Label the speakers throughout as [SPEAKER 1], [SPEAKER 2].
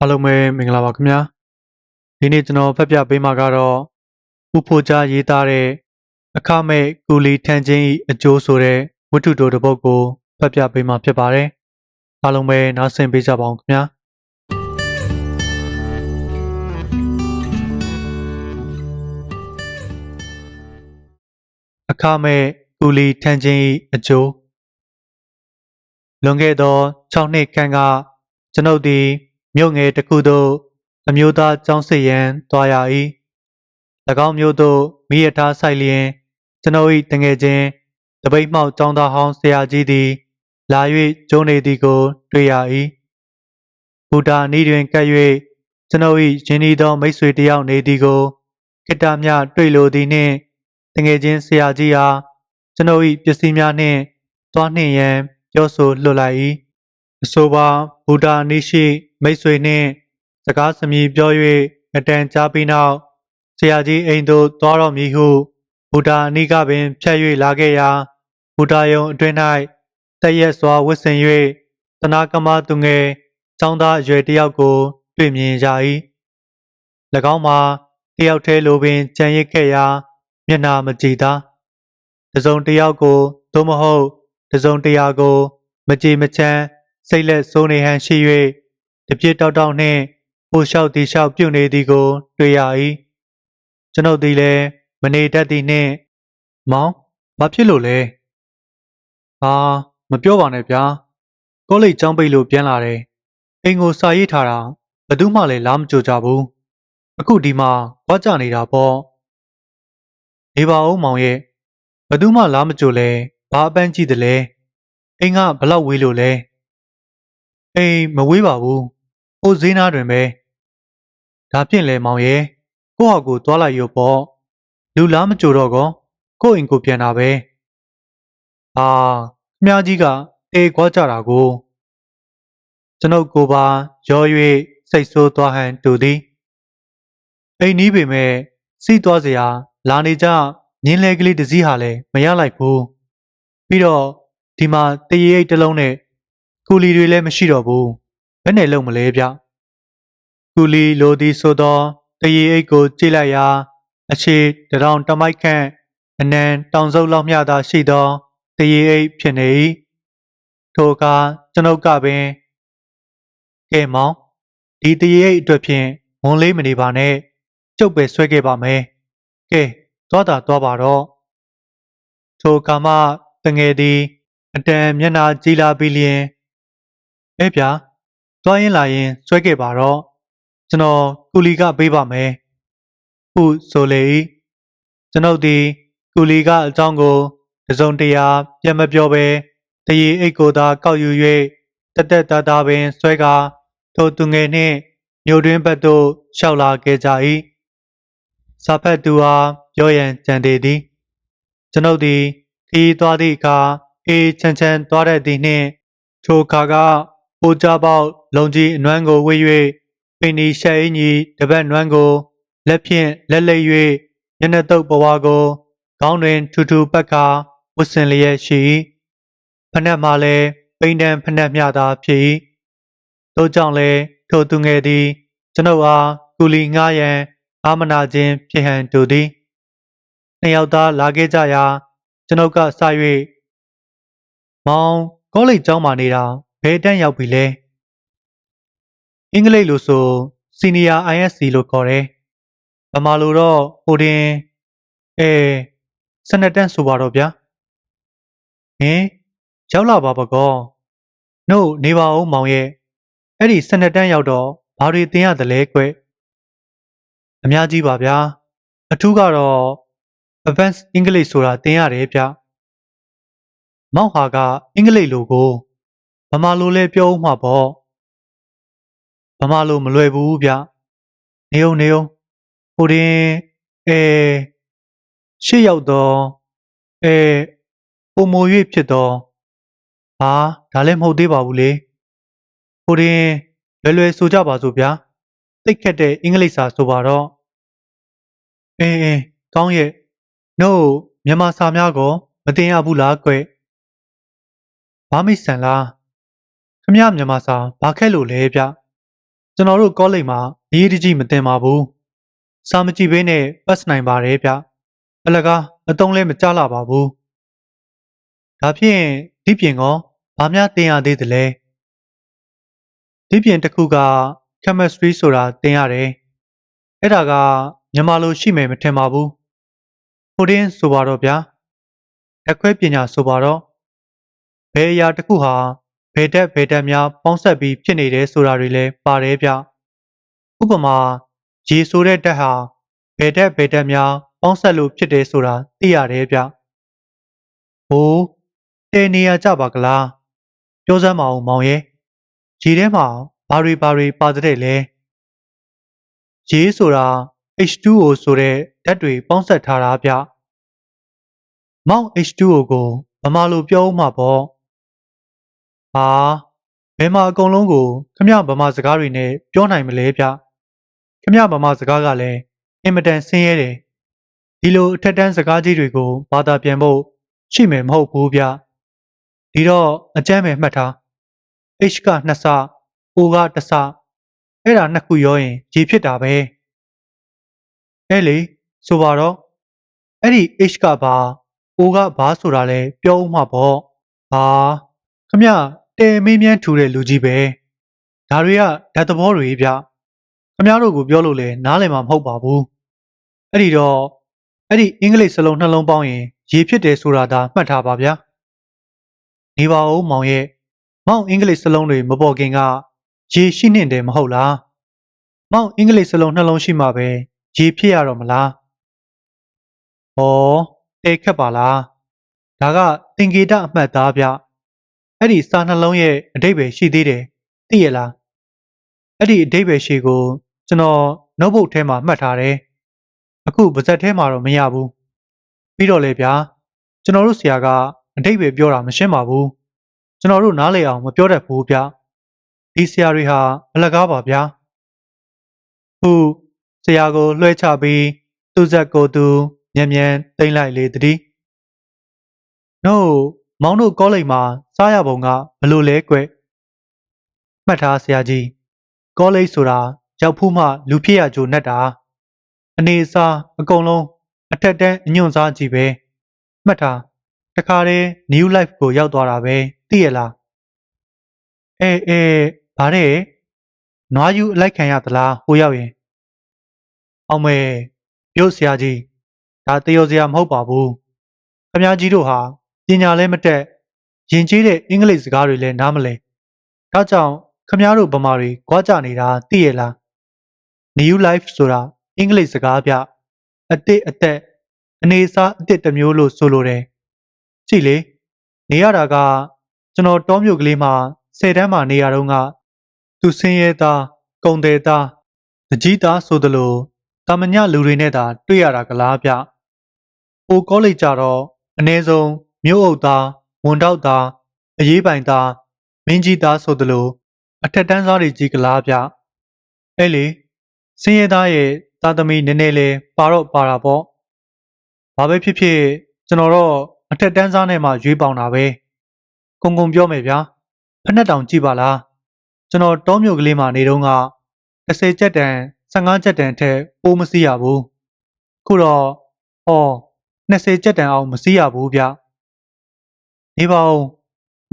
[SPEAKER 1] အားလုံးပဲမင်္ဂလာပါခင်ဗျာဒီနေ့ကျွန်တော်ဖတ်ပြပေးမှာကတော့ဥဖိုကြားရေးသားတဲ့အခမဲ့ကူလီထန်ချင်းဤအကျိုးဆိုတဲ့ဝတ္ထုတိုတစ်ပုဒ်ကိုဖတ်ပြပေးမှာဖြစ်ပါတယ်အားလုံးပဲနားဆင်ပေးကြပါအောင်ခင်ဗျာအခမဲ့ကူလီထန်ချင်းဤအကျိုးလွန်ခဲ့သော6နှစ်ခန့်ကကျွန်ုပ်သည် မြို့ငယ်တစ်ခုသို့အမျိုးသားကျောင်းစစ်ရန်သွားရ၏၎င်းမျိုးသို့မိရထားဆိုင်လျင်ကျွန်ုပ်၏တငယ်ချင်းတပိတ်မှောက်ကျောင်းသားဟောင်းဆရာကြီးသည်လာ၍ကျုံးနေသည်ကို တွေ့ရ၏ဘူတာနီးတွင်ကပ်၍ကျွန်ုပ်၏ရင်းနှီးသောမိတ်ဆွေတစ်ယောက်နေသည်ကိုခိတ္တမြတွေ့လိုသည်နှင့်တငယ်ချင်းဆရာကြီးအားကျွန်ုပ်၏ပစ္စည်းများနှင့်သွားနှင့်ရန်ပြောဆိုလွှတ်လိုက်၏အဆိုပါ ဘူတာနီးရှိမိတ်ဆွေနှင့် စကားစမြည်ပြော၍အတန်ကြားပြီးနောက်ဆရာကြီးအိမ်သို့သွားတော်မူဟုဘူတာအနီးကပင်ဖြတ်၍လာခဲ့ရာဘူတာယုံအတွင်း၌တည့်ရက်စွာဝတ်ဆင်၍တနာကမသူငယ်ចောင်းသားအရွယ်တစ်ယောက်ကို တွေ့မြင်ကြ၏၎င်းမှာတယောက်တည်းလိုပင်ကြံရစ်ခဲ့ရာမျက်နာမကြည်သာတစုံတစ်ယောက်ကိုသို့မဟုတ် တစုံတစ်ရာကို မကြည်မချမ်း စိတ်လက်စိုးနေဟန်ရှိ၍တပြစ်တောက်တောက်နှင့်ပိုလျှောက်တီလျှောက်ပြုတ်နေသည်ကို တွေ့ရ၏ကျွန်ုပ်သည်လည်းမနေတတ်သည်နှင့် မောင်ဘာဖြစ်လို့လဲဟာမပြောပါနဲ့ဗျာကောလိပ်ကျောင်းပိတ်လို့ပြန်လာတယ်အိမ်ကိုစာရေးထားတာဘယ်သူမှလည်းလားမကြိုကြဘူးအခုဒီမှာဝါကြနေတာပေါ့နေပါဦးမောင်ရဲ့ဘယ်သူမှလားမကြိုလဲဘာအပန်းကြည့်တယ်လဲအိမ်ကဘလောက်ဝေးလို့လဲ အိမ်မဝေးပါဘူးဟိုဈေးနားတွင်ပဲဒါဖြင့်လေမောင်ရဲ့ကိုယ့်ဟာကိုယ်သွားလိုက်ရောပေါ့လူလားမကြိုတော့ကောကိုယ့်အိမ်ကိုပြန်တာပဲအာခမကြီးကတေကွာကြတာကိုကျွန်ုပ်ကိုပါရော၍စိတ်ဆိုးသွားဟန်တူသည်အိမ်နီးပေမဲ့စီးသွားစရာလာနေကြညင်းလဲကလေးတစ်စီးဟာလည်းမရလိုက်ဘူးပြီးတော့ဒီမှာတရေအိတ်တစ်လုံးနဲ့ ကူလီတွေလည်းမရှိတော့ဘူးဘယ်နဲ့လုံးမလဲဗျကူလီလိုသည်ဆိုသောတရေအိတ်ကိုကြည့်လိုက်ရာအခြေတရောင်တမိုက်ခန့်အနံတောင်စုပ်လောက်မျှသာရှိသောတရေအိတ်ဖြစ်နေ၏ထိုအခါကျွန်ုပ်ကပင်ကဲမောင်ဒီတရေအိတ်အတွက်ဖြင့်မွန်လေးမနေပါနဲ့ကျုပ်ပဲဆွဲခဲ့ပါမယ်ကဲသွားတာသွားပါတော့ထိုအခါမှတငယ်သည်အတန်မျက်နာကြည်လာပြီးလျင် အဲဗျာသွားရင်လာရင်ဆွဲခဲ့ပါတော့ကျွန်တော်ကူလီကပေးပါမယ်ဟုဆိုလေ၏ကျွန်ုပ်သည်ကူလီကအကြောင်းကိုတစုံတရာပြန်မပြောဘဲတရေအိတ်ကိုသာကောက်ယူ၍တက်တက်တာတာပင်ဆွဲကာထိုသူငယ်နှင့်မြို့တွင်ဘက်သို့လျှောက်လာခဲ့ကြ၏စာဖတ်သူအားပြောရန်ကြံသေးသည်ကျွန်ုပ်သည်ခီးသွားသည့်အခါအေးချမ်းချမ်းသွားတတ်သည်နှင့်ထိုအခါက ပိုးကြပေါက်လုံကြီးအနွမ်းကိုဝေး၍ပင်ဒီရှဲအင်းကြီးတပတ်နွမ်းကိုလက်ဖြင့်လက်လိပ်၍မျက်နှာတုပ်ဘဝကိုခေါင်းတွင်ထူထူပတ်ကာဝတ်ဆင်လျက်ရှိ၏ဖနက်မှလည်းပိန်တန်ဖနက်မျှသာဖြစ်၏တို့ကြောင့်လည်းထိုသူငယ်သည်ကျွန်ုပ်အားကူလီငှားရန်အာမနာခြင်းဖြစ်ဟန်တူသည်နှစ်ယောက်သားလာခဲ့ကြရာကျွန်ုပ်ကစ၍မောင်ကောလိပ်ကျောင်းမှာနေတာ ဘယ်တန်းရောက်ပြီလဲအင်္ဂလိပ်လိုဆိုစီနီယာ ISC လို့ခေါ်တယ်ဗမာလိုတော့ဟိုတင်အဲစနက်တန်းဆိုပါတော့ဗျာဟင်ရောက်လာပါပကောနှုတ်နေပါဦးမောင်ရဲ့အဲ့ဒီစနက်တန်းရောက်တော့ဘာတွေသင်ရသလဲကွအများကြီးပါဗျာအထူးကတော့ advanced English ဆိုတာသင်ရတယ်ဗျမောက်ဟာကအင်္ဂလိပ်လိုကို ဗမာလိုလဲပြောဦးမှာပေါ့ဗမာလိုမလွယ်ဘူးဗျနေုံနေုံဟိုတင်အဲရှေ့ရောက်တော့အဲပုံမို၍ဖြစ်တော့ဟာဒါလည်းမဟုတ်သေးပါဘူးလေဟိုတင်လွယ်လွယ်ဆိုကြပါစို့ဗျာသိခက်တဲ့အင်္ဂလိပ်စာဆိုပါတော့အင်းအင်းကောင်းရဲ့နို့မြန်မာစာများကိုမတင်ရဘူးလားကွဘာမိတ်ဆန်လား ခမရမြန်မာစာဘာခက်လို့လဲဗျကျွန်တော်တို့ကောလိပ်မှာအရေးတကြီးမတင်ပါဘူးစာမကြည့်ဘဲနဲ့ပတ်စနိုင်ပါတယ်ဗျအလကားအတုံးလဲမကြလာပါဘူးဒါဖြင့်ဒီပြင်ကောဘာများတင်ရသေးသလဲဒီပြင်တစ်ခုက chemistry ဆိုတာတင်ရတယ်အဲ့ဒါကမြန်မာလိုရှိမယ်မထင်ပါဘူးဟိုတင်းဆိုပါတော့ဗျာအခွဲပညာဆိုပါတော့ဘယ်အရာတစ်ခုဟာ ဘယ်တက်ဘယ်တက်များပေါင်းဆက်ပြီးဖြစ်နေတယ်ဆိုတာတွေလည်းပါတယ်ဗျဥပမာရေဆိုတဲ့တက်ဟာဘယ်တက်ဘယ်တက်များပေါင်းဆက်လို့ဖြစ်တယ်ဆိုတာသိရတယ်ဗျဟိုးတဲနေရကြပါကလားပြောစမ်းမအောင်မောင်ရဲ့ရေထဲမှာဘာတွေဘာတွေပါတဲ့လဲရေဆိုတာ H2O ဆိုတဲ့ဓာတ်တွေပေါင်းဆက်ထားတာဗျမောင် H2O ကိုဗမာလိုပြောဦးမှာပေါ့ ဟာဘယ်မှာအကုန်လုံးကိုခမဗမာစကားတွေနဲ့ပြောနိုင်မလဲဗျခမဗမာစကားကလည်းအင်မတန်ဆင်းရဲတယ်ဒီလိုအထက်တန်းစကားကြီးတွေကိုဘာသာပြန်ဖို့ရှိမယ်မဟုတ်ဘူးဗျဒီတော့အကျမ်းပဲမှတ်ထား H ကနှစ်ဆ O ကတစ်ဆအဲ့ဒါနှစ်ခုရောရင်ရေဖြစ်တာပဲအဲ့လေဆိုပါတော့အဲ့ဒီ H ကဘာ O ကဘာဆိုတာလဲပြောဦးမှာပေါ့ဟာ ခမတဲမင်းမြန်းထူတဲ့လူကြီးပဲဒါတွေကဓာတ်သဘောတွေဗျခမတို့ကိုပြောလို့လဲနားလည်မှာမဟုတ်ပါဘူးအဲ့ဒီတော့အဲ့ဒီအင်္ဂလိပ်စလုံးနှလုံးပေါင်းရင်ရေဖြစ်တယ်ဆိုတာသာမှတ်ထားပါဗျာနေပါဦးမောင်ရဲ့မောင်အင်္ဂလိပ်စလုံးတွေမပေါ်ခင်ကရေရှိနေတယ်မဟုတ်လားမောင်အင်္ဂလိပ်စလုံးနှလုံးရှိမှပဲရေဖြစ်ရတော့မလားဟောတေခက်ပါလားဒါကသင်္ကေတအမှတ်သားဗျ အဲ့ဒီစာနှလုံးရဲ့အတိတ်ပဲရှိသေးတယ်သိရလားအဲ့ဒီအတိတ်ပဲရှိကိုကျွန်တော် notebook ထဲမှာမှတ်ထားတယ်အခုပါဇက်ထဲမှာတော့မရဘူးပြီးတော့လေဗျာကျွန်တော်တို့ဆရာကအတိတ်ပဲပြောတာမရှင်းပါဘူးကျွန်တော်တို့နားလည်အောင်မပြောတတ်ဘူးဗျဒီဆရာတွေဟာအလကားပါဗျာဟုဆရာကိုလွှဲချပြီးသူ့ဇက်ကိုသူမြန်မြန်တိမ့်လိုက်လေတည်းနို့ မောင်တို့ကောလိပ်မှာစားရပုံကဘလို့လဲကွမှတ်ထားဆရာကြီးကောလိပ်ဆိုတာရောက်ဖူးမှလူဖြစ်ရကြိုနဲ့တာအနေအစားအကုန်လုံးအထက်တန်းအညွန့်စားကြီးပဲမှတ်ထားတခါတည်း new life ကိုရောက်သွားတာပဲသိရလားအဲအဲဗါတဲ့နွားယူအလိုက်ခံရသလားဟိုရောက်ရင်အောင်မဲပြုတ်ဆရာကြီးဒါတယောစရာမဟုတ်ပါဘူးခမကြီးတို့ဟာ ပညာလည်းမတက်ယဉ်ကျေးတဲ့အင်္ဂလိပ်စကားတွေလည်းနားမလည်ဒါကြောင့်ခမတို့ဗမာတွေကြွားကြနေတာသိရလား new life ဆိုတာအင်္ဂလိပ်စကားပြအစ်စ်အသက်အနေအစားအစ်စ်တစ်မျိုးလို့ဆိုလိုတယ်ကြည့်လေနေရတာကကျွန်တော်တောမြို့ကလေးမှာဆယ်တန်းမှာနေရတော့ကသူဆင်းရဲသားကုံတယ်သားတကြီးသားဆိုသလိုတာမညလူတွေနဲ့သာတွေ့ရတာကလားဗျ။ဟိုကောလိပ်ကြတော့အ ਨੇ ဆုံး မြို့အုပ်သားဝန်တောက်သားအရေးပိုင်သားမင်းကြီးသားဆိုသလိုအထက်တန်းစားတွေကြီးကလားဗျ။အဲ့လေစင်းရဲသားရဲ့သားသမီးနည်းနည်းလေးပါတော့ပါတာပေါ့။ဘာပဲဖြစ်ဖြစ်ကျွန်တော်တော့အထက်တန်းစားနဲ့မှရွေးပေါင်တာပဲ။ကုံကုံပြောမယ်ဗျာ။ဖက်နှက်တောင်ကြည့်ပါလား။ကျွန်တော်တောမြို့ကလေးမှာနေတော့က30ကျက်တန်15ကျက်တန်ထက်ပိုးမစီးရဘူး။ခုတော့ဟော20ကျက်တန်အောင်မစီးရဘူးဗျ။ နေပါဦး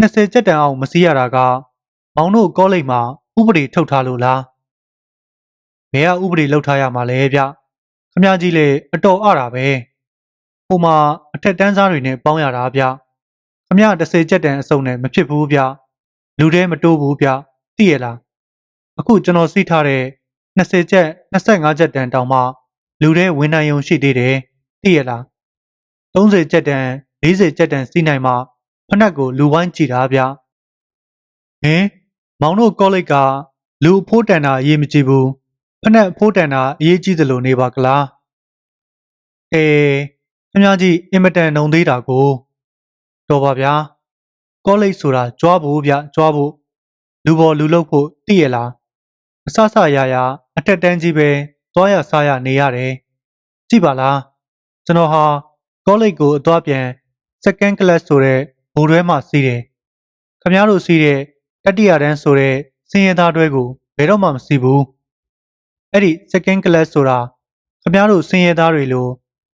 [SPEAKER 1] 20ကျက်တန်အောင်မစီးရတာကမောင်တို့ကောလိပ်မှာဥပဒေထုတ်ထားလို့လား။ဘယ်ကဥပဒေလောက်ထားရမှာလဲဗျ။ခမကြီးလေအတော်အတာပဲ။ဟိုမှာအထက်တန်းစားတွေနဲ့ပေါင်းရတာဗျ။ခမ30ကျက်တန်အစုံနဲ့မဖြစ်ဘူးဗျ။လူတဲမတိုးဘူးဗျ။သိရလား။အခုကျွန်တော်စိတ်ထားတဲ့20ကျပ်25ကျပ်တန်တောင်မှလူတွေဝင်နိုင်ုံရှိသေးတယ်သိရလား30ကျပ်တန်40ကျပ်တန်စီးနိုင်မှ ဖနက်ကိုလူဝိုင်းကြည့်တာဗျဟင်မောင်တို့ကောလိပ်ကလူအဖိုးတန်တာအရေးမကြီးဘူးဖနက်အဖိုးတန်တာအရေးကြီးသလိုနေပါကလားအေးအများကြီးအင်မတန်နှုံသေးတာကိုတော်ပါဗျာကောလိပ်ဆိုတာကြွားဖို့ဗျကြွားဖို့လူပေါ်လူလုတ်ဖို့သိရလားအဆဆရရအထက်တန်းကြီးပဲသွားရစားရနေရတယ်ကြည့်ပါလားကျွန်တော်ဟာကောလိပ်ကိုအသွားပြန် second class ဆိုတဲ့ ဘိုးတွဲမှာစီးတယ်ခမားတို့စီးတဲ့တတိယတန်းဆိုတဲ့စင်ရသားတွဲကိုဘယ်တော့မှမစီဘူးအဲ့ဒီ second class ဆိုတာခမားတို့စင်ရဲသားတွေလို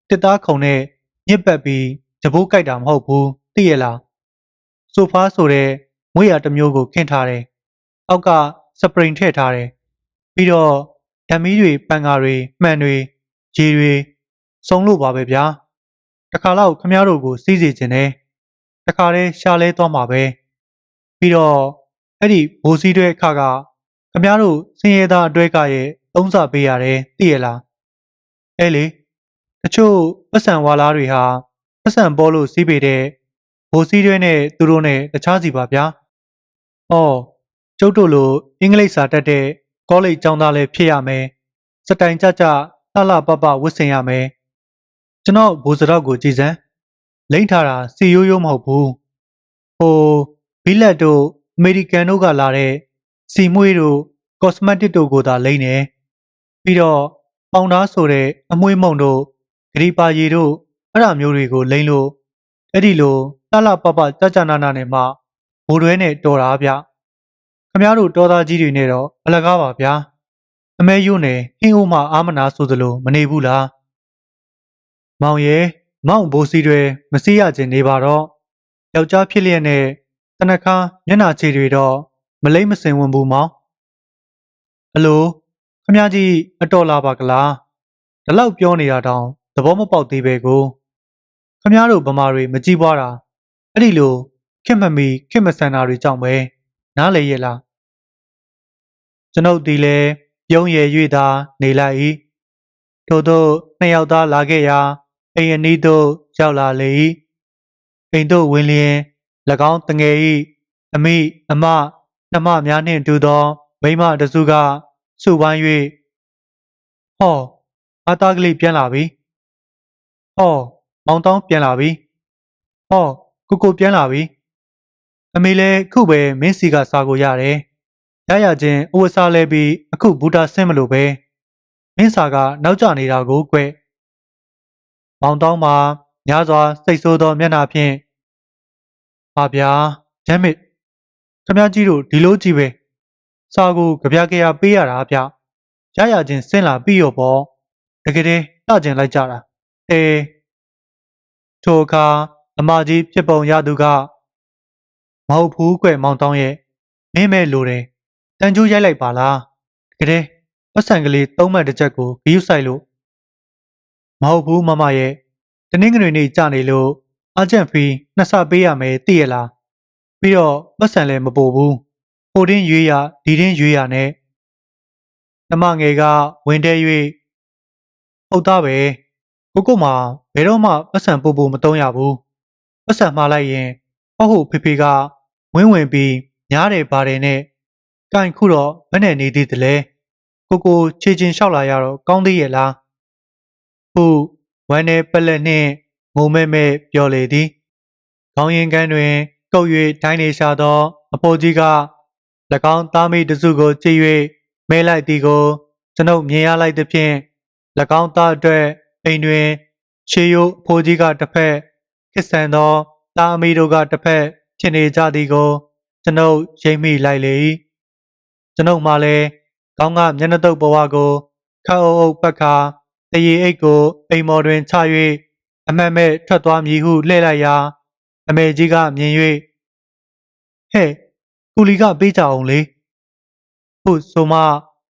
[SPEAKER 1] တစ်သားခုံနဲ့ညစ်ပတ်ပြီးကြပိုးကြိုက်တာမဟုတ်ဘူးသိရလားဆိုဖာဆိုတဲ့မွေးရတစ်မျိုးကိုခင်းထားတယ်အောက်ကစပရင်ထည့်ထားတယ်ပြီးတော့ဓမီတွေပန်ကာတွေမှန်တွေရေတွေစုံလို့ပါပဲဗျာတခါတော့ခမားတို့ကိုစီးစီခြင်းနဲ့ တခါတည်းရှာလဲသွားမှာပဲပြီးတော့အဲ့ဒီဘိုးစည်းတွေအခါကခမားတို့စင်ရဲသားအတွဲကရဲ့သုံးစာပေးရတယ်သိရလားအဲလေတချို့ပတ်စံဝါလားတွေဟာပတ်စံပေါ်လို့စီးပေတဲ့ဘိုးစည်းတွေနဲ့သူတို့နဲ့တခြားစီပါဗျာ။အော်ကျုပ်တို့လိုအင်္ဂလိပ်စာတတ်တဲ့ကောလိပ်ကျောင်းသားလည်းဖြစ်ရမယ်။စတိုင်ကြကြလှလှပပဝတ်ဆင်ရမယ်။ကျွန်တော်ဘိုးစတော့ကိုကြည်စမ်း လိမ့်ထားတာစီရိုးရိုးမဟုတ်ဘူး။ဟိုဘီလက်တို့အမေရိကန်တို့ကလာတဲ့စီမွေးတို့ကော့စမက်တစ်တို့ကိုသာလိမ့်နေ။ပြီးတော့ပေါင်သားဆိုတဲ့အမွှေးမုံတို့ဂရီပါရီတို့အဲ့ဒါမျိုးတွေကိုလိမ့်လို့အဲ့ဒီလိုလှလှပပကြကြနာနာနဲ့မှမိုးတွဲနဲ့တော်တာဗျခမည်းတော်တော်သားကြီးတွေနဲ့တော့အလကားပါဗျာအမဲယုံနဲ့ဟင်းဦးမအာမနာဆိုသလိုမနေဘူးလားမောင်ရဲ့ မောင်ဘိုးစီတွေမစီးရခြင်းနေပါတော့ယောက်ျားဖြစ်လျက်နဲ့တနခါမျက်နာချေတွေတော့မလိမ့်မစင်ဝင်ဘူးမောင်အလိုခမည်းကြီးအတော်လာပါကလားဒီလောက်ပြောနေတာတောင်သဘောမပေါက်သေးပဲကိုခမည်းတော်ဗမာတွေမကြည့်ပွားတာအဲ့ဒီလိုခက်မမီခက်မဆန်တာတွေကြောင့်ပဲနားလေရဲ့လားကျွန်ုပ်ဒီလဲပြုံးရည်၍သာနေလိုက်၏ထို့သောနှစ်ယောက်သားလာခဲ့ရာ အိမ်အနီးသို့ရောက်လာလေ၏အိမ်သို့ဝင်လျင်၎င်းတငယ်၏အမိအမနှမများနှင့်တူသော မိမတစုကစုဝိုင်း၍ဟောအသားကလေးပြန်လာပြီဟောမောင်တောင်းပြန်လာပြီဟောကိုကိုပြန်လာပြီအမေလည်းခုပဲမင်းစီကစားကိုရတယ်ရရချင်းအဝတ်စားလဲပြီးအခုဘူတာဆင်းမလို့ပဲမင်းစာကနောက်ကျနေတာကိုကွ မောင်တောင်းမှာညစွာစိတ်ဆိုးသောမျက်နှာဖြင့်ဟာဗျာဒမ်မစ်ခမကြီးတို့ဒီလိုကြည့်ပဲစာကိုကြပြကြရပေးရတာဗျရရချင်းဆင်းလာပြီးရောပေါ့တကယ်တည်းလှကျင်လိုက်ကြတာအဲထိုအခါအမကြီးဖြစ်ပုံရသူကမဟုတ်ဘူးကွမောင်တောင်းရဲ့မင်းမဲ့လိုတယ်တန်ကျိုးရိုက်လိုက်ပါလားတကယ်တည်းပတ်စံကလေးသုံးမှတ်တစ်ချက်ကိုဂယုဆိုင်လို့ မဟုတ်ဘူးမမရဲ့တနင်္ဂနွေနေ့ကြာနေလို့အဂျန့်ဖီနှစ်ဆပေးရမယ်သိရလားပြီးတော့ပတ်စံလည်းမပို့ဘူးဟိုတင်းရွေးရဒီတင်းရွေးရနဲ့နမငယ်ကဝင်တဲ၍ဟုတ်သားပဲကိုကိုမှဘယ်တော့မှပတ်စံပို့ဖို့မတုံးရဘူးပတ်စံမှားလိုက်ရင်ဟုတ်ဟုတ်ဖေဖေကဝင်းဝင်ပြီးညားတယ်ပါတယ်နဲ့တိုင်ခုတော့ဘယ်နဲ့နေသေးတလဲကိုကိုခြေချင်းလျှောက်လာရတော့ကောင်းသေးရဲ့လား ဟု ဝမ်းနေပလက်နှင့်ငုံမဲမဲပြောလေသည်ခေါင်းရင်ကန်းတွင်ကုတ်၍တိုင်းနေရှာသော အဖိုးကြီးက၎င်းသားမိတစုကိုကြည့်၍မဲလိုက်သည်ကိုကျွန်ုပ်မြင်ရလိုက်သဖြင့်၎င်းသားအတွက်အိမ်တွင်ရှေးရိုးအဖိုးကြီးကတစ်ဖက်ခစ်ဆန်သောသားအမိတို့ကတစ်ဖက်ဖြစ်နေကြသည်ကိုကျွန်ုပ်ရိပ်မိလိုက်လေ၏ကျွန်ုပ်မှလည်းကောင်းကမျက်နှာတုပ်ဘဝကိုခတ်အုပ်အုပ်ပတ်ခါ တရေအိတ်ကိုအိမ်မော်တွင်ချ၍အမတ်မဲ့ထွက်သွားမည်ဟုလှည့်လိုက်ရာအမေကြီးကမြင်၍ဟဲ့ကူလီကပေးကြအောင်လေဟုဆိုမှ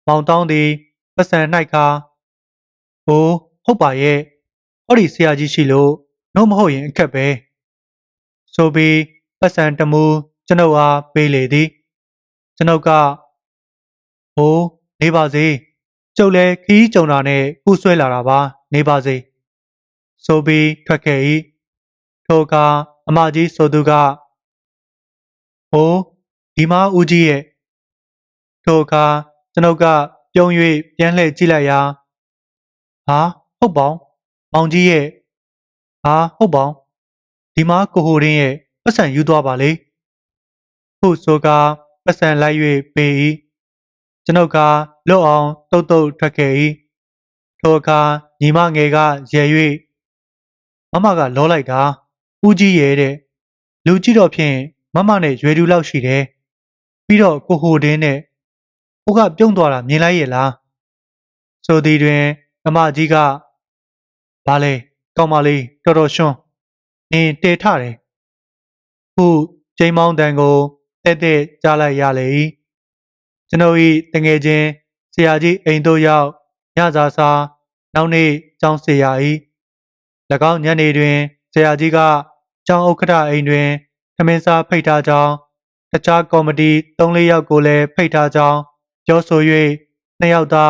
[SPEAKER 1] မောင်တောင်းသည်ပတ်စံ၌ကဟိုဟုတ်ပါရဲ့ဟောဒီဆရာကြီးရှိလို့နှုတ်မဟုတ်ရင်အခက်ပဲဆိုပြီးပတ်စံတမူကျွန်ုပ်အားပေးလေသည်ကျွန်ုပ်ကဟိုးနေပါစေ ကျုပ်လည်းခီးကြုံတာနဲ့ကူးဆွဲလာတာပါနေပါစေဆိုပြီးထွက်ခဲ့၏ထိုအခါအမကြီးဆိုသူကဟိုးဒီမဦးကြီးရဲ့ထိုအခါကျွန်ုပ်ကပြုံး၍ပြန်လှည့်ကြည့်လိုက်ရာဟာဟုတ်ပေါင်းမောင်ကြီးရဲ့ဟာဟုတ်ပေါင်းဒီမှာကိုဟိုရင်းရဲ့ပတ်စံယူသွားပါလေဟုဆိုကပတ်စံလိုက်၍ပေး၏ ကျွန်ုပ်ကလွတ်အောင်တုတ်တုတ်ထွက်ခဲ့၏ထိုအခါညီမငယ်ကရဲ၍မမကလောလိုက်တာဦးကြီးရဲ့တဲ့လူကြည့်တော့ဖြင့်မမနဲ့ရွယ်တူလောက်ရှိတယ်ပြီးတော့ကိုဟိုတင်းနဲ့ဟိုကပြုံးသွားတာမြင်လိုက်ရဲ့လားဆိုသည်တွင်အမကြီးကဘာလဲကောင်းပါလေတော်တော်ရှွန်းနင်တေထတယ်ခုကျိမ်းမောင်းတန်ကိုတဲ့တဲ့ကြားလိုက်ရလေ၏ ကျွန်ုပ်၏တငယ်ချင်းဆရာကြီးအိမ်တို့ရောက်ညစာစာနောက်နေ့ကျောင်းဆရာ၏၎င်းညနေတွင်ဆရာကြီးကကျောင်းဥက္ကဋ္ဌအိမ်တွင်သမင်းစားဖိတ်ထားကြောင်းတခြားကော်မတီ3-4ယောက်ကိုလည်းဖိတ်ထားကြောင်းပြောဆို၍နှစ်ယောက်သာ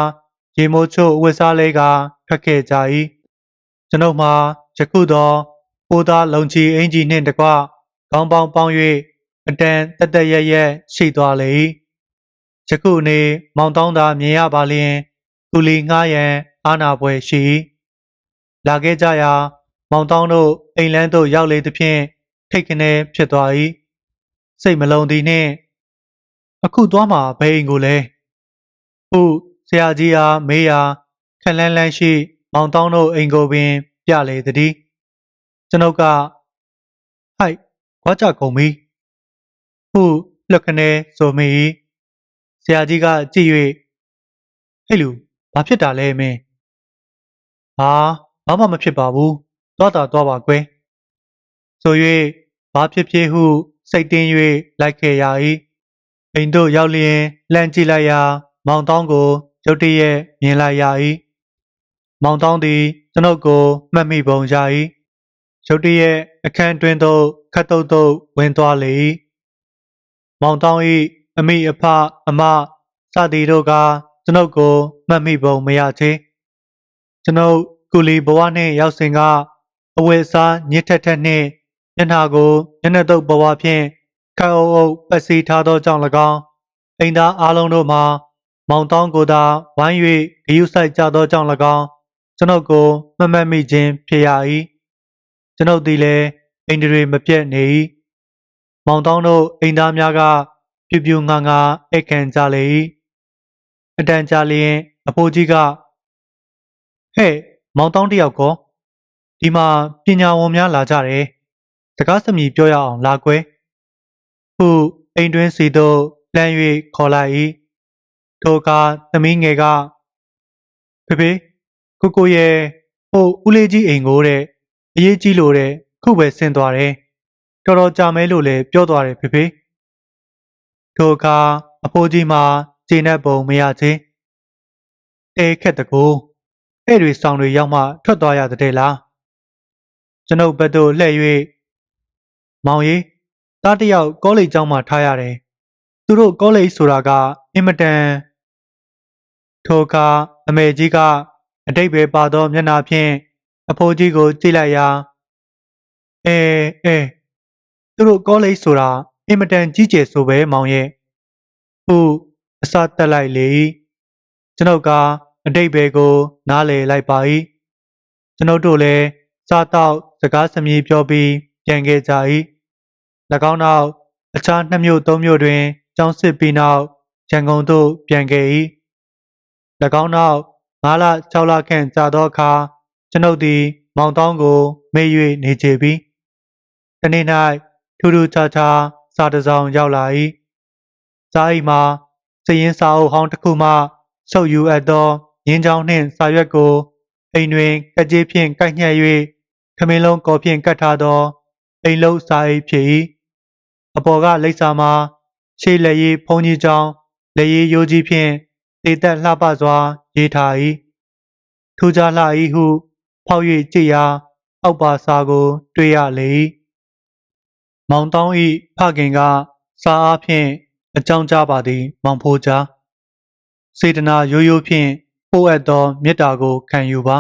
[SPEAKER 1] ရေမိုးချို့ဝစ်စားလေးကထွက်ခဲ့ကြ၏ကျွန်ုပ်မှာယခုသောပိုးသားလုံချီအင်ဂျီနှင့်တကွခေါင်းပေါင်းပေါင်း၍အတန်တက်တက်ရက်ရက်ရှိသွားလေ၏ ယခုအနေမောင်တောင်းသာမြင်ရပါလျင်ကူလီငှားရန်အာနာပွဲရှိ၏လာခဲ့ကြရာမောင်တောင်းတို့အိမ်လန်းသို့ရောက်လေသဖြင့်ထိတ်ကနေဖြစ်သွား၏စိတ်မလုံးသည်နှင့်အခုသွားမှာဘယ်အိမ်ကိုလဲဟုဆရာကြီးအားမေးရာခက်လန်းလန်းရှိ မောင်တောင်းတို့အိမ်ကိုပင် ပြလေသည်ကျွန်ုပ်ကဟိုက်ခွာကြကုန်ပြီဟုလွတ်ခနဲဆိုမိ၏ ဆရာကြီးကကြည့်၍ဟဲ့လူဘာဖြစ်တာလဲမင်းဟာဘာမှမဖြစ်ပါဘူးသွားတာသွားပါကွယ်ဆို၍ဘာဖြစ်ဖြစ်ဟု စိတ်တင်း၍လိုက်ခဲ့ရ၏အိမ်တို့ရောက်လျင်လှမ်းကြည့်လိုက်ရာ မောင်တောင်းကိုရုတ်တရက်မြင်လိုက်ရ၏မောင်တောင်းသည်ကျွန်ုပ်ကိုမှတ်မိပုံရ၏ရုတ်တရက်အခန်းတွင်သို့ခတ်တုတ်တုတ်ဝင်သွားလေ၏မောင်တောင်း၏ အမိအဖအမစသည်တို့ကကျွန်ုပ်ကိုမှတ်မိပုံမရသေးကျွန်ုပ်ကုလီဘဝနှင့်ရောက်စဉ်ကအဝယ်စားညစ်ထက်ထက်နှင့်မျက်နှာကိုမျက်နှာတုပ်ဘဝဖြင့်ခတ်အုပ်အုပ်ပတ်စီထားသောကြောင့်၎င်းအိမ်သားအလုံးတို့မှာမောင်တောင်းကိုသာဝိုင်း၍ဂယုဆိုင်ကြသောကြောင့်၎င်းကျွန်ုပ်ကိုမမှတ်မိခြင်းဖြစ်ရ၏ကျွန်ုပ်သည်လည်းအိမ်တွေမပြတ်နေ၏မောင်တောင်းတို့အိမ်သားများက ပြူပြူငါငါအိတ်ခံကြလေ၏အတန်ကြာလျင်အဖိုးကြီးကဟဲ့မောင်တောင်းတယောက်ကောဒီမှာပညာဝန်များလာကြတယ်စကားစမြည်ပြောရအောင်လာကွယ်ဟုအိမ်တွင်းစီသို့လှမ်း၍ခေါ်လိုက်၏ထိုအခါသမီးငယ်ကဖေဖေကိုကိုရဲ့ဟိုဦးလေးကြီးအိမ်ကိုတဲ့အရေးကြီးလို့တဲ့ခုပဲဆင်းသွားတယ်တော်တော်ကြာမဲလို့လည်းပြောသွားတယ်ဖေဖေ ထိုအခါအဖိုးကြီးမှာခြေနဲ့ပုံမရချင်းအဲခက်တကူအဲ့တွေဆောင်တွေရောက်မှထွက်သွားရတဲ့လားကျွန်ုပ်ဘက်သို့လှည့်၍မောင်ကြီးတားတယောက်ကောလိပ်ကျောင်းမှာထားရတယ်သူတို့ကောလိပ်ဆိုတာကအင်မတန်ထိုအခါအမေကြီးကအတိတ်ပဲပါသောမျက်နှာဖြင့်အဖိုးကြီးကိုကြည့်လိုက်ရာအဲအဲသူတို့ကောလိပ်ဆိုတာ အင်မတန်ကြီးကျယ်ဆိုပဲမောင်ရဲ့ဟုအစတက်လိုက်လေကျွန်ုပ်ကအတိတ်ပဲကို နားလေလိုက်ပါ၏ကျွန်ုပ်တို့လည်းစားတော့စကားစမြည်ပြောပြီးပြန်ခဲ့ကြ၏၎င်းနောက်အခြားနှစ်မြို့သုံးမြို့တွင်ကျောင်းစစ်ပြီးနောက်ရန်ကုန်သို့ပြန်ခဲ့၏၎င်းနောက်၅လ၆လခန့်ကြာသောအခါကျွန်ုပ်သည် မောင်တောင်းကိုမေ့၍နေကြပြီတနေ့၌ထူးထူးခြားခြား စာတစ်စောင်ရောက်လာ၏စာအိမ်မှာစည်ရင်စာအုပ်ဟောင်းတစ်ခုမှဆုပ်ယူအပ်သောရင်းချောင်းနှင့်စာရွက်ကိုအိမ်တွင်ကကြေးဖြင့်ကိုက်ညှက်၍ခမင်းလုံးကော်ဖြင့်ကတ်ထားသောအိမ်လုံးစာအိပ်ဖြစ်၏အပေါ်ကလိပ်စာမှာရှေးလက်ရည်ဖုံးကြီးကြောင်းလက်ရည်ရိုးကြီးဖြင့်တည်သက်လှပစွာ ရေးထား၏ထူးခြားလှ၏ဟု ဖောက်၍ကြည့်ရာအောက်ပါစာကို တွေ့ရလေ၏ မောင်တောင်း၏ဖခင်က စာအားဖြင့်အကြောင်းကြားပါသည် မောင်ဖိုးကြားစေတနာရိုးရိုးဖြင့်ပို့အပ်သောမေတ္တာကိုခံယူပါ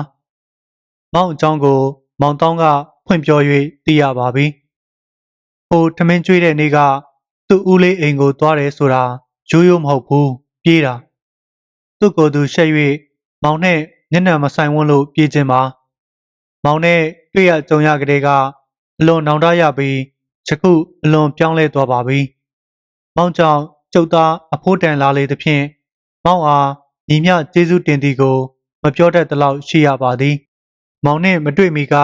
[SPEAKER 1] မောင်အကြောင်းကို မောင်တောင်းကဖွင့်ပြော၍သိရပါပြီဟိုထမင်းကျွေးတဲ့နေ့က သူ့ဦးလေးအိမ်ကိုသွားတယ်ဆိုတာရိုးရိုးမဟုတ်ဘူးပြေးတာသူ့ကိုယ်သူရှက်၍မောင်နဲ့မျက်နှာမဆိုင်ဝန်းလို့ပြေးခြင်းပါမောင်နဲ့တွေ့ရကြုံရကလေးကအလွန်နောင်တရပြီး ချက်ခုအလွန်ပြောင်းလဲသွားပါပြီမောင်ကြောင့်ကျုပ်သားအဖိုးတန်လာလေသဖြင့်မောင်အားညီမျှကျေးဇူးတင်သည်ကို မပြောတတ်သလောက်ရှိရပါသည်မောင်နဲ့မတွေ့မီက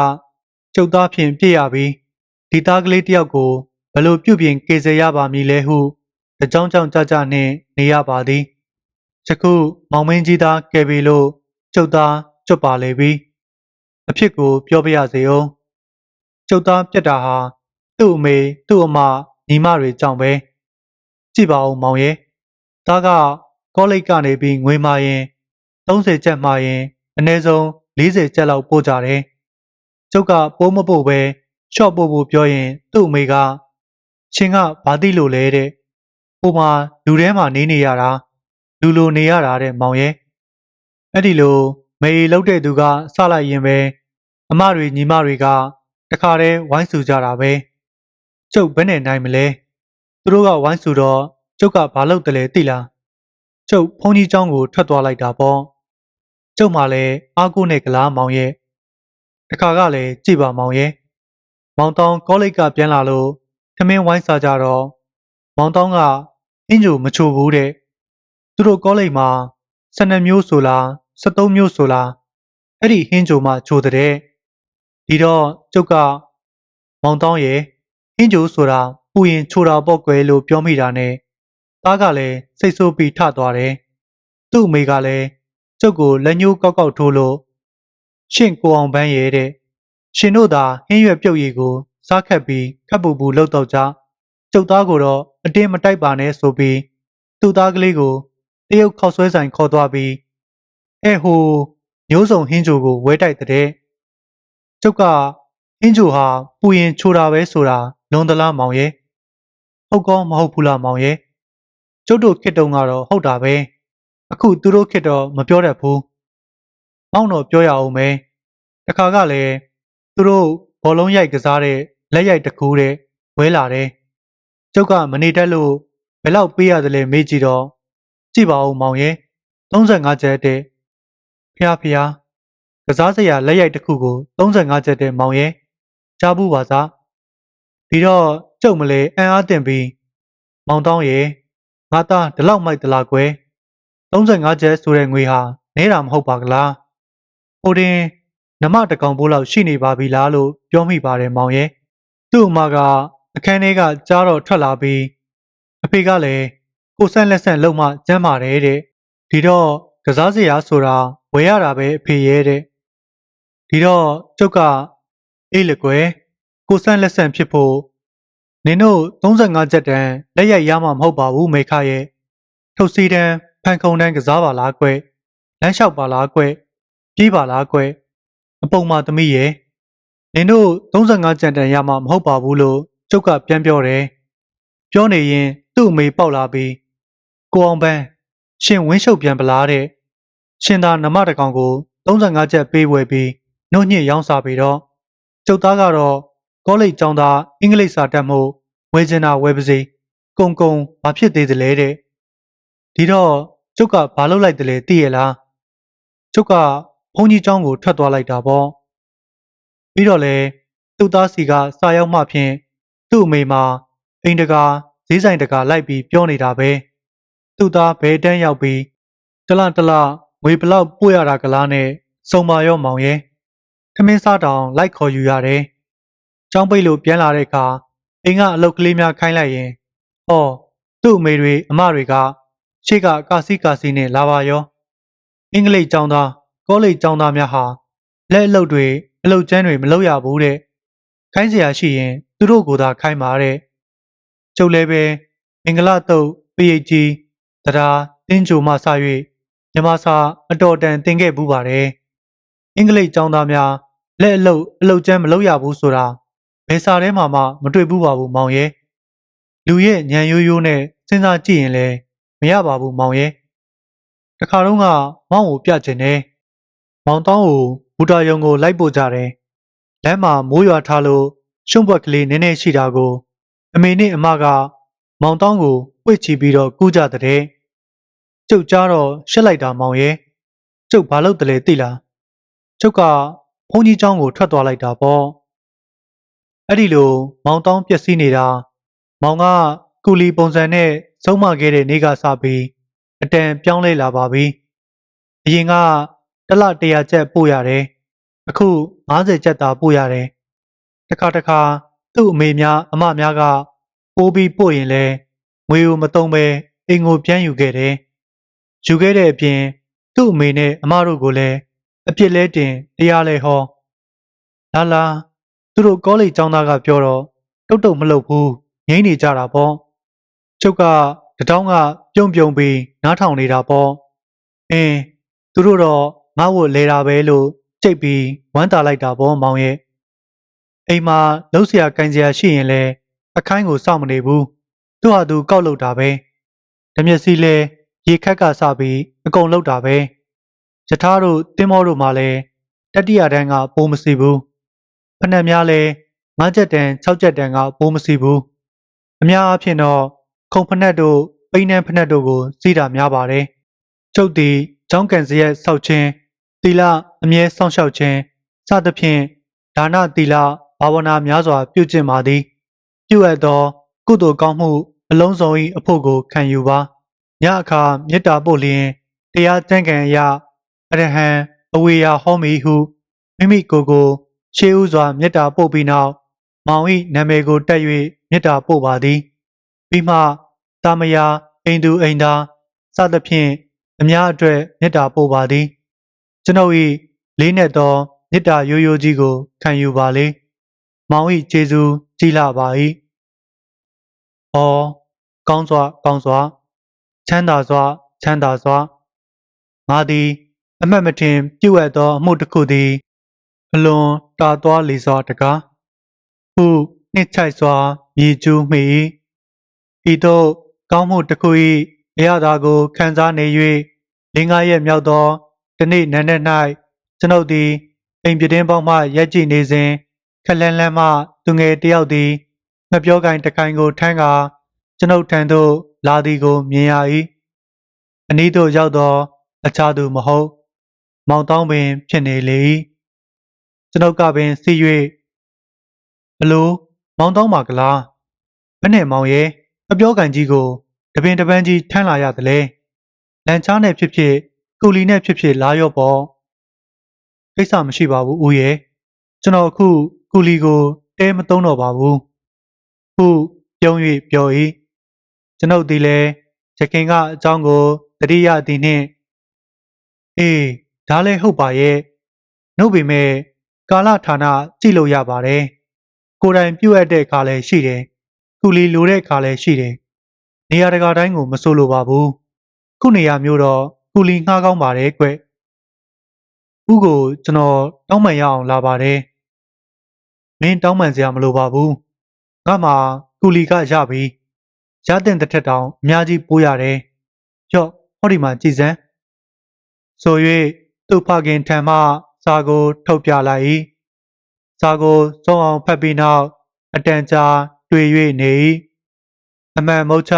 [SPEAKER 1] ကျုပ်သားဖြင့်ပြည့်ရပြီးဒီသားကလေးတယောက်ကိုဘလို့ပြုပြင်ကေဆယ်ရပါမည်လဲဟုတကြောင်ကြောင်ကြကြနှင့်နေရပါသည်ယခုမောင်မင်းကြီးသားကယ်ပြီလို့ကျုပ်သားကြွတ်ပါလေပြီအဖြစ်ကိုပြောပြရစေအောင်ကျုပ်သားပြက်တာဟာ သူ့အမေသူ့အမညီမတွေကြောင့်ပဲကြည့်ပါဦးမောင်ရဲ့သားကကောလိပ်ကနေပြီးငွေမာရင်30ကျပ်မာရင်အနည်းဆုံး40ကျပ်လောက်ပို့ကြတယ်ကျုပ်ကပိုးမပို့ပဲရှော့ပို့ဖို့ပြောရင် သူ့အမေကရှင်ကဘာသိလို့လဲတဲ့ဟိုမှာလူထဲမှာနေနေရတာလူလိုနေရတာတဲ့မောင်ရဲ့အဲ့ဒီလိုမေလောက်တဲ့သူကစလိုက်ရင်ပဲအမတွေညီမတွေကတခါတည်းဝိုင်းဆူကြတာပဲ ကျုပ်ဘယ်နဲ့နိုင်မလဲသူတို့ကဝိုင်းဆူတော့ကျုပ်ကဘာလုပ်တယ်လဲသိလားကျုပ်ဖုန်းကြီးเจ้าကိုထွက်သွားလိုက်တာပေါ့ကျုပ်မှလည်းအားကိုးနဲ့ကလားမောင်ရဲ့တခါကလည်းကြည်ပါမောင်ရဲ့မောင်တောင်ကောလိပ်ကပြန်လာလို့ထမင်းဝိုင်းစားကြတော့မောင်တောင်ကအင်းဂျိုမချိုဘူးတဲ့သူတို့ကောလိပ်မှာ12မျိုးဆိုလား73မျိုးဆိုလားအဲ့ဒီဟင်းဂျိုမှချိုတဲ့ဒီတော့ကျုပ်ကမောင်တောင်ရဲ့ဟ င်းဂျိုဆိုတာပူရင်ချိုတာပေါ့ကွယ်လို့ပြောမိတာနဲ့သားကလည်းစိတ်ဆိုးပြီးထသွားတယ်သူ့အမေကလည်းကျုပ်ကိုလက်ညှိုးကောက်ကောက်ထိုးလို့ရှင့်ကိုအောင်ပန်းရဲ့တဲ့ရှင်တို့သာဟင်းရွက်ပြုတ်ရည်ကိုစားခတ်ပြီးခပ်ပူပူလှုပ်တော့ကြကျုပ်သားကိုတော့အတင်းမတိုက်ပါနဲ့ဆိုပြီးသူ့သားကလေးကိုတရုတ်ခောက်ဆွဲဆိုင်ခေါ်သွားပြီးအဲဟိုမျိုးစုံဟင်းဂျိုကိုဝဲတိုက်တဲ့ကျုပ်ကဟင်းဂျိုဟာပူရင်ချိုတာပဲဆိုတာ လွန်သလားမောင်ရဲ့ဟုတ်ကောမဟုတ်ဘူးလားမောင်ရဲ့ကျုပ်တို့ခစ်တုံကတော့ဟုတ်တာပဲအခုသူတို့ခစ်တော့မပြောတတ်ဘူးမောင်တော့ပြောရအောင်မယ်တခါကလည်းသူတို့ဘောလုံးရိုက်ကစားတဲ့လက်ရိုက်တစ်ခုတဲ့ဝဲလာတယ်ကျုပ်ကမနေတတ်လို့ဘယ်လောက်ပေးရတယ်လဲမေးကြည့်တော့ကြည့်ပါဦးမောင်ရဲ့35ကျပ်တဲ့ဖျားဖျားကစားစရာလက်ရိုက်တစ်ခုကို35ကျပ်တဲ့မောင်ရဲ့ကြားဘူးပါစား ပြီးတော့ကျုပ်မလဲအံ့အားတင်ပြီးမောင်တောင်းရဲ့ငါသားဒီလောက်မိုက်တလားကွယ်35ကျပ်ဆိုတဲ့ငွေဟာနဲတာမဟုတ်ပါကလားဟိုတင်နမတကောင်ပိုးလောက်ရှိနေပါပြီလားလို့ပြောမိပါတယ်မောင်ရဲ့သူ့အမကအခန်းထဲကကြားတော့ထွက်လာပြီးအဖေကလည်းကိုဆန့်လက်ဆန့်လုံမှကျမ်းပါတယ်တဲ့ဒီတော့ကစားစရာဆိုတာဝယ်ရတာပဲအဖေရဲ့တဲ့ဒီတော့ကျုပ်ကအေးလေကွယ် ကိုဆန့်လက်ဆန့်ဖြစ်ဖို့နင်တို့35ချက်တန်းလက်ရိုက်ရမှာမဟုတ်ပါဘူးမေခရဲ့ထုတ်စီတန်းဖန်ခုံတန်းကစားပါလားကွယ်လမ်းလျှောက်ပါလားကွယ်ပြေးပါလားကွယ်အပုံမှသမီးရဲ့နင်တို့35ကျန်တန်ရမှာမဟုတ်ပါဘူးလို့ကျုပ်ကပြန်ပြောတယ်ပြောနေရင်သူ့အမေပေါက်လာပြီးကိုအောင်ပန်းရှင်ဝင်းရှုပ်ပြန်ပလားတဲ့ရှင်သာနမတကောင်ကို35ချက်ပေးဝယ်ပြီးနှုတ်ညစ်ရောင်းစားပြီးတော့ကျုပ်သားကတော့ ကောလိပ်ကျောင်းသားအင်္ဂလိပ်စာတတ်မှုဝယ်ချင်တာဝယ်ပါစေကုံကုံဘာဖြစ်သေးသလဲတဲ့ဒီတော့ကျုပ်ကဘာလုပ်လိုက်တယ်လဲသိရလားကျုပ်ကဘုန်းကြီးကျောင်းကိုထွက်သွားလိုက်တာပေါ့ပြီးတော့လေသူ့သားစီကစာရောက်မှဖြင့်သူ့အမေမှာအိမ်တကာဈေးဆိုင်တကာလိုက်ပြီးပြောနေတာပဲသူ့သားဘဲတန်းရောက်ပြီးတလတလငွေဘလောက်ပို့ရတာကလားနဲ့စုံပါရောမောင်ရဲ့ထမင်းစားတောင်လိုက်ခေါ်ယူရတယ်။ ကျောင်းပိတ်လို့ပြန်လာတဲ့အခါအိမ်ကအလုပ်ကလေးများခိုင်းလိုက်ရင်ဟောသူ့အမေတွေအမတွေကရှေ့ကကာစီကာစီနဲ့လာပါရောအင်္ဂလိပ်ကျောင်းသားကောလိပ်ကျောင်းသားများဟာလက်အလုပ်တွေအလုပ်ကျန်းတွေမလုပ်ရဘူးတဲ့ခိုင်းစရာရှိရင်သူတို့ကိုယ်သာခိုင်းပါတဲ့ကျုပ်လည်းပဲမင်္ဂလာတုတ်ပိယိတ်ကြီးတရားတင်းကြိုမှစ၍မြမစာအတော်တန်တင်ခဲ့ဘူးပါတယ်အင်္ဂလိပ်ကျောင်းသားများလက်အလုပ်အလုပ်ကျန်းမလုပ်ရဘူးဆိုတာ ဘယ်စာထဲမှာမှမတွေ့ဘူးပါဘူးမောင်ရဲ့လူရဲ့ညံရိုးရိုးနဲ့စဉ်းစားကြည့်ရင်လည်းမရပါဘူးမောင်ရဲ့တခါတော့ကမောင်ကိုပြကျင်တယ်မောင်တောင်းကိုဘူတာယုံကိုလိုက်ပို့ကြတယ်လမ်းမှာမိုးရွာထားလို့ရှုံ့ဘွက်ကလေးနည်းနည်းရှိတာကို အမေနဲ့အမက မောင်တောင်းကိုဝှေ့ချီပြီးတော့ကူးကြတဲ့ကျုပ်ကြားတော့ရှက်လိုက်တာမောင်ရဲ့ကျုပ်ဘာလုပ်တယ်လဲသိလားကျုပ်ကဘုန်းကြီးเจ้าကိုထွက်သွားလိုက်တာပေါ့ အဲ့ဒီလို မောင်တောင်းပျက်စီးနေတာမောင်ကကူလီပုံစံနဲ့ဆုံးမခဲ့တဲ့နေ့ကစပြီးအတန်ပြောင်းလဲလာပါပြီအရင်ကတစ်လ100ကျပ်ပို့ရတယ်အခု90ကျပ်သာပို့ရတယ်တစ်ခါတစ်ခါသူ့အမေများအမများကပိုးပြီးပို့ရင်လဲငွေကိုမတုံးပဲအိမ်ကိုပြန်ယူခဲ့တယ်ယူခဲ့တဲ့အပြင်သူ့အမေနဲ့အမတို့ကိုလည်းအပြစ်လဲတင်တရားလဲဟောလာလာ သူတို့ကောလိပ်ကျောင်းသားကပြောတော့တုတ်တုတ်မလုပ်ဘူးငိမ့်နေကြတာပေါ့ချုပ်ကတတောင်းကပြုံပြုံပြီးနားထောင်နေတာပေါ့အင်းသူတို့တော့ငါ့ဝတ်လဲတာပဲလို့ကြိတ်ပြီးဝမ်းတာလိုက်တာပေါ့မောင်ရဲ့အိမ်မှာလှုပ်ရှားကန်စရာရှိရင်လဲအခိုင်းကိုစောင့်မနေဘူးသူ့ဟာသူကောက်လုပ်တာပဲဓမျက်စီလဲရေခက်ကစပြီးအကုန်လုပ်တာပဲယထာတို့တင်းမောတို့မှလည်းတတိယတန်းကပိုးမစီဘူး ဖဏက်များလဲ၅ချက်တန်း၆ချက်တန်းကပိုးမစီဘူးအများအားဖြင့်တော့ခုံဖဏက်တို့ပိန်းနှန်းဖဏက်တို့ကိုစီးတာများပါတယ်ကျုပ်သည်ကျောင်းကန်စရက်ဆောက်ခြင်းသီလအမြဲစောင့်ရှောက်ခြင်းစသဖြင့်ဒါနသီလဘာဝနာများစွာပြုကျင့်ပါသည် ပြုအပ်သော ကုသိုလ်ကောင်းမှုအလုံးစုံ၏အဖို့ကိုခံယူပါညအခါမေတ္တာပို့လျင်တရားတန်ခံအရအရဟံအဝေယဟောမီဟုမိမိကိုယ်ကို ရှေးဥစွာမေတ္တာပို့ပြီးနောက်မောင်၏နာမည်ကိုတက်၍မေတ္တာပို့ပါသည်ပြီးမှတာမယာအိမ်သူအိမ်သားစသဖြင့်အများအတွက်မေတ္တာပို့ပါသည် ကျွန်ုပ်၏လေးနက်သောမေတ္တာရိုးရိုးကြီးကို ခံယူပါလေမောင်၏ကျေးဇူးကြီးလာပါ၏။အော်ကောင်းစွာကောင်းစွာချမ်းသာစွာချမ်းသာစွာငါသည် အမတ်မထင်ပြုတ်အပ်သောအမှုတစ်ခုသည်အလွန် တာသွားလေစွာတကားဟုနှစ်ချိုက်စွာမြေကျူးမိ၏ဤသို့ကောင်းမှုတစ်ခု၏အရာသာကိုခံစားနေ၍လင်းကားရဲ့မြောက်သောတနေ့နံနက်၌ကျွန်ုပ်သည်အိမ်ပြတင်းပေါက်မှရက်ကြည့်နေစဉ်ခလန်းလန်းမှသူငယ်တယောက်သည်ငပြောကင်တကိုင်ကိုထမ်းကာကျွန်ုပ်ထံသို့လာသည်ကိုမြင်ရ၏အနီးသို့ရောက်သော အခြားသူမဟုတ် မောင်တောင်းပင်ဖြစ်နေလေ၏ ကျွန်ုပ်ကပင်စီ၍ဘလို့မောင်တောင်းပါကလားဘယ်နဲ့မောင်ရဲ့အပြောကန်ကြီးကိုတပင်တပန်းကြီးထမ်းလာရသလဲလန်ချားနဲ့ဖြစ်ဖြစ်ကူလီနဲ့ဖြစ်ဖြစ်လာရော့ပေါ့ကိစ္စမရှိပါဘူးဦးရဲ့ကျွန်တော်အခုကူလီကိုတဲမသုံးတော့ပါဘူးဟုပြုံး၍ပြော၏ကျွန်ုပ်ဒီလဲရခင်ကအကြောင်းကိုတတိယသည်နှင့်အေးဒါလည်းဟုတ်ပါရဲ့နှုတ်ပေမဲ့ ကာလဌာနကြည့်လို့ရပါတယ်ကိုယ်တိုင်ပြုတ်အပ်တဲ့အခါလည်းရှိတယ်ကူလီလိုတဲ့အခါလည်းရှိတယ်နေရာတကာတိုင်းကိုမဆိုလိုပါဘူးခုနေရာမျိုးတော့ကူလီငှားကောင်းပါတယ်ကွဥကိုကျွန်တော်တောင်းပန်ရအောင်လာပါတယ်မင်းတောင်းပန်စရာမလိုပါဘူးငါမှကူလီကရပြီရတဲ့တစ်ထက်တောင်အများကြီးပိုးရတယ်ကြော့ဟောဒီမှာကြည်စမ်းဆို၍သူ့ဖခင်ထံမှ စာကိုထုတ်ပြလိုက်၏စာကိုစုံအောင်ဖတ်ပြီးနောက်အတန်ကြာတွေ့၍နေ၏အမှန်မုတ်ချ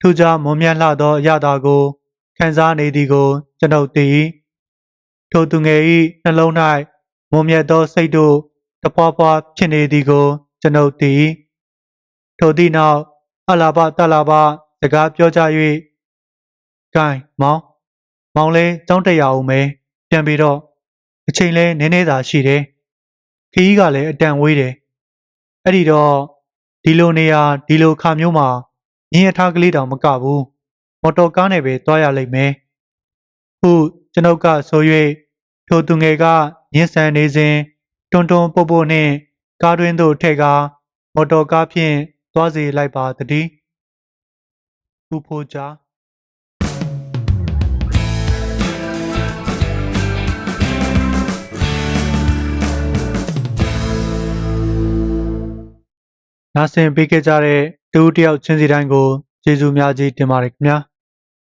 [SPEAKER 1] ထူးခြားမွန်မြတ်လှသောအရာသာကိုခံစားနေသည်ကို ကျွန်ုပ်သိ၏ထိုသူငယ်၏နှလုံး၌မွန်မြတ်သောစိတ်တို့တပွားပွားဖြစ်နေသည်ကို ကျွန်ုပ်သိ၏ထိုသည့်နောက်အလာဘတလာဘစကားပြောကြ၍ဂိုင်းမောင်မောင်လဲကြောင်းတက်ရအောင်မယ်ပြန်ပြီးတော့ အချိန်လဲနည်းနည်းသာရှိတယ်ခီးကလည်းအတန်ဝေးတယ်အဲ့ဒီတော့ဒီလိုနေရာဒီလိုခါမျိုးမှာညင်ရထားကလေးတောင်မကဘူးမော်တော်ကားနဲ့ပဲသွားရလိမ့်မယ်ဟုကျွန်ုပ်ကဆို၍ထိုသူငယ်ကညင်ဆန်နေစဉ်တွန်းတွန်းပို့ပို့နှင့်ကားတွင်သို့ထည့်ကားမော်တော်ကားဖြင့်သွားစေလိုက်ပါတည်းဥဖိုးချာ နာဆင်ပေးခဲ့ကြတဲ့တူတယောက်ချင်းစီတိုင်းကိုကျေးဇူးများကြီးတင်ပါတယ်ခင်ဗျာ။